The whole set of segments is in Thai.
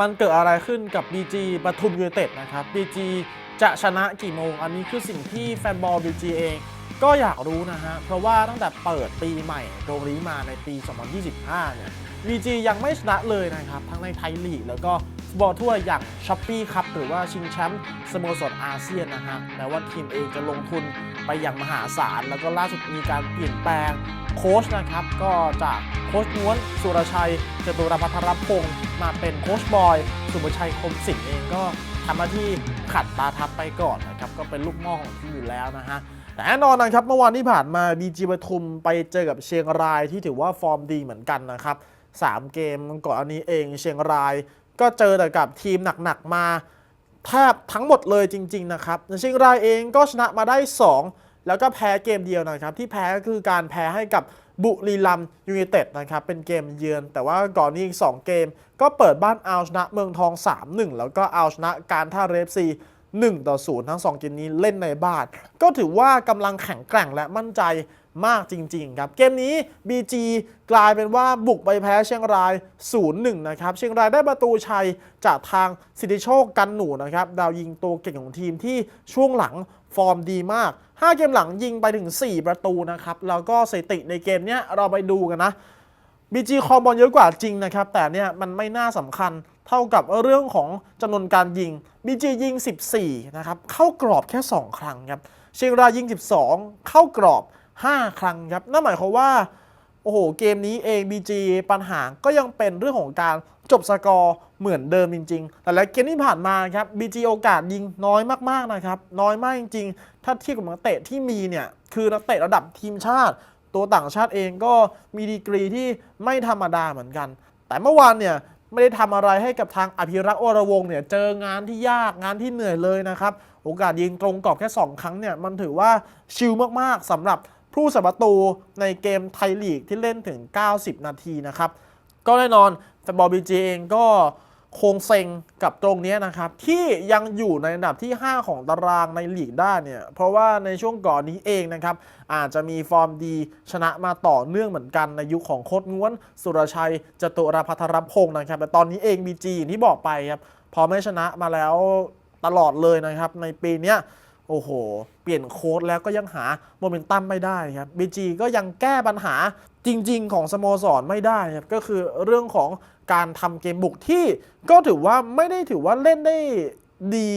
มันเกิดอะไรขึ้นกับ BG ปทุมยูไนเต็ดนะครับ BG จะชนะกี่โมง อันนี้คือสิ่งที่แฟนบอล BG เองก็อยากรู้นะฮะ เพราะว่าตั้งแต่เปิดปีใหม่ตรงนี้มาในปี 2025 เนี่ย BG ยังไม่ชนะเลยนะครับ ทั้งในไทยลีกแล้วก็ บอลทั่วอย่างช้อปปี้ครับหรือว่าชิงแชมป์สโมสรอาเซียนนะฮะแม้ว่าทีมเองจะลงทุนไปอย่างมหาศาล แล้วก็ล่าสุดมีการเปลี่ยนแปลงโค้ชนะครับ ก็จากโค้ชง้วนสุรชัยจตุรพัทรพงศ์มาเป็นโค้ชบอย สุภชัยคมสิงห์เองก็ทำหน้าที่ขัดตาทับไปก่อนนะครับ ก็เป็นลูกม่อของทีมอยู่แล้วนะฮะแต่แน่นอนนะครับเมื่อวานที่ผ่านมา BG ปทุมไปเจอกับเชียงรายที่ถือว่าฟอร์มดีเหมือนกันนะครับ 3 เกมก่อนอันนี้เองเชียงราย ก็เจอแต่กับทีมหนักๆมาแทบทั้งหมดเลยจริง ๆ นะครับเชียงรายเองก็ชนะมาได้ 2 แล้วก็แพ้เกมเดียวนะครับ ที่แพ้ก็คือการแพ้ให้กับบุรีรัมยูไนเต็ดนะครับ เป็นเกมเยือน แต่ว่าก่อนนี้อีก 2 เกม ก็เปิดบ้านเอาชนะเมืองทอง 3-1 แล้วก็เอาชนะการท่าเรฟซี1ต่อ0ทั้ง 2 เกมนี้เล่นในบ้าน ก็ถือว่ากำลังแข็งแกร่งและมั่นใจ มากจริง ๆ ครับ เกมนี้ BG กลายเป็นว่าบุกไปแพ้เชียงราย 0-1 นะครับ เชียงรายได้ประตูชัยจากทางสิทธิโชคกันหนูนะครับ ดาวยิงตัวเก่งของทีมที่ช่วงหลังฟอร์มดีมาก 5 เกมหลังยิงไปถึง 4 ประตูนะครับ แล้วก็สถิติในเกมนี้เราไปดูกันนะ BG คอมบอลเยอะกว่าจริงนะครับ แต่เนี่ยมันไม่น่าสำคัญเท่ากับเรื่องของจำนวนการยิง BG ยิง 14 นะครับ เข้ากรอบแค่ 2 ครั้งครับ เชียงรายยิง 12 เข้ากรอบ 5 ครั้งครับ นั่นหมายความว่า โอ้โห เกมนี้เอง BG ปัญหาก็ยังเป็นเรื่องของการจบสกอร์เหมือนเดิมจริงๆ แต่และเกมที่ผ่านมาครับ BG โอกาสยิงน้อยมากๆนะครับ น้อยมากจริงๆ ถ้าเทียบกับนักเตะที่มีเนี่ย คือนักเตะระดับทีมชาติ ตัวต่างชาติเองก็มีดีกรีที่ไม่ธรรมดาเหมือนกัน แต่เมื่อวานเนี่ยไม่ได้ทำอะไรให้กับทางอภิรักษ์อรวงเนี่ยเจองานที่ยากงานที่เหนื่อยเลยนะครับ โอกาสยิงตรงกรอบแค่ 2 ครั้งเนี่ยมันถือว่าชิลมากๆสำหรับ ผู้สัประตูในเกมไทยลีกที่เล่นถึง 90 นาทีนะครับ ก็แน่นอนแฟนบอลบีจีเองก็คงเซ็งกับตรงนี้นะครับ ที่ยังอยู่ในอันดับที่ 5 ของตารางในลีกได้เนี่ย เพราะว่าในช่วงก่อนนี้เองนะครับ อาจจะมีฟอร์มดีชนะมาต่อเนื่องเหมือนกันในยุคของโคตง้วน สุรชัยจตุรพัทรพงศ์นะครับ แต่ตอนนี้เองบีจีที่บอกไปครับ พอไม่ชนะมาแล้วตลอดเลยนะครับ ในปีเนี้ย โอ้โห เปลี่ยนโค้ดแล้วก็ยังหาโมเมนตัมไม่ได้ครับ BG ก็ยังแก้ปัญหาจริง ๆ ของสโมสรไม่ได้ครับก็คือเรื่องของการทำเกมบุกที่ก็ถือว่าไม่ได้ถือว่าเล่นได้ดี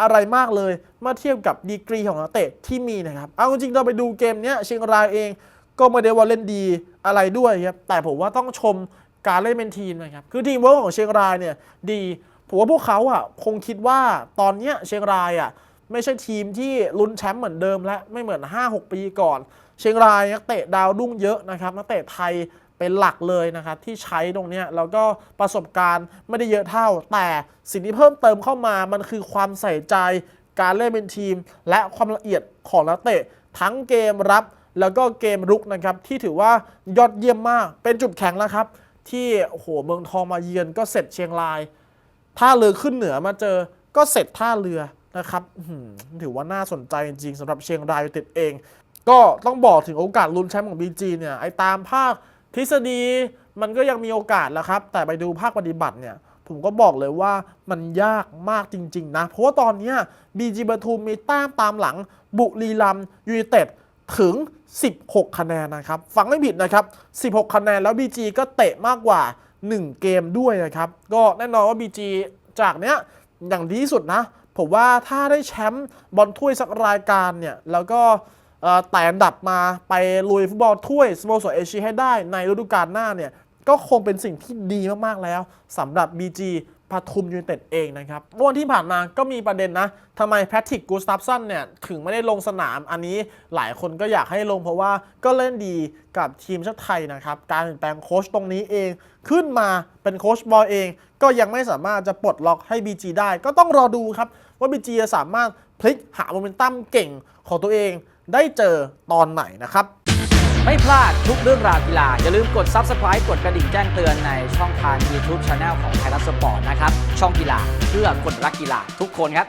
อะไรมากเลยเมื่อเทียบกับดีกรีของนักเตะที่มีนะครับ เอาจริงๆเราไปดูเกมเนี้ยเชียงรายเองก็ไม่ได้ว่าเล่นดีอะไรด้วยครับ แต่ผมว่าต้องชมการเล่นเป็นทีมนะครับ คือทีมเวิร์กของเชียงรายเนี่ยดี ผมว่าพวกเขาอะคงคิดว่าตอนเนี้ยเชียงรายอะ ไม่ใช่ทีมที่ลุ้นแชมป์เหมือนเดิมและไม่เหมือน 5-6 ปีก่อน เชียงรายนักเตะดาวรุ่งเยอะนะครับนักเตะไทยเป็นหลักเลยนะครับที่ใช้ตรงนี้แล้วก็ประสบการณ์ไม่ได้เยอะเท่า แต่สิ่งที่เพิ่มเติมเข้ามามันคือความใส่ใจการเล่นเป็นทีม และความละเอียดของนักเตะทั้งเกมรับแล้วก็เกมรุกนะครับที่ถือว่ายอดเยี่ยมมากเป็นจุดแข็งแล้วครับ ที่โอ้โหเมืองทองมาเยือนก็เสร็จเชียงราย ท่าเรือขึ้นเหนือมาเจอก็เสร็จท่าเรือ นะครับถือว่าน่าสนใจจริงๆสำหรับเชียงรายยูไนเต็ดเอง ก็ต้องบอกถึงโอกาสลุ้นแชมป์ของ BG เนี่ยไอ้ตามภาคทฤษฎีมันก็ยังมีโอกาสแหล้วครับ แต่ไปดูภาคปฏิบัติเนี่ยผมก็บอกเลยว่ามันยากมากจริง ๆ นะ เพราะว่าตอนนี้ย BG ปทุมมีแต้มตามหลังบุรีรัมย์ยูไนเต็ดถึง 16 คะแนนนะครับ ฟังไม่ผิดนะครับ 16 คะแนนแล้ว BG ก็เตะมากกว่า 1 เกมด้วยนะครับ ก็แน่นอนว่า BG จากเนี้ยอย่างดีที่สุดนะ ผมว่าถ้าได้แชมป์บอลถ้วยสักรายการเนี่ยแล้วก็แต่อันดับมาไปลุยฟุตบอลถ้วยสโมสรเอเชียให้ได้ในฤดูกาลหน้าเนี่ยก็คงเป็นสิ่งที่ดีมากๆแล้วสำหรับ BG ปทุมยูไนเต็ดเองนะครับเมื่อวันที่ผ่านมาก็มีประเด็นนะทำไมแพทริกกูสตัฟสันเนี่ยถึงไม่ได้ลงสนามอันนี้หลายคนก็อยากให้ลงเพราะว่าก็เล่นดีกับทีมชาติไทยนะครับ การเปลี่ยนแปลงโค้ชตรงนี้เองขึ้นมาเป็นโค้ชบอยเอง ก็ยังไม่สามารถจะปลดล็อกให้ BG ได้ ก็ต้องรอดูครับ ว่า BG จะสามารถพลิกหาโมเมนตัมเก่งของตัวเองได้เจอตอนไหนนะครับไม่พลาดทุกเรื่องราวกีฬา อย่าลืมกด Subscribe กดกระดิ่งแจ้งเตือนในช่องทาง YouTube Channel ของไทยรัฐสปอร์ตนะครับ ช่องกีฬาเพื่อคนรักกีฬาทุกคนครับ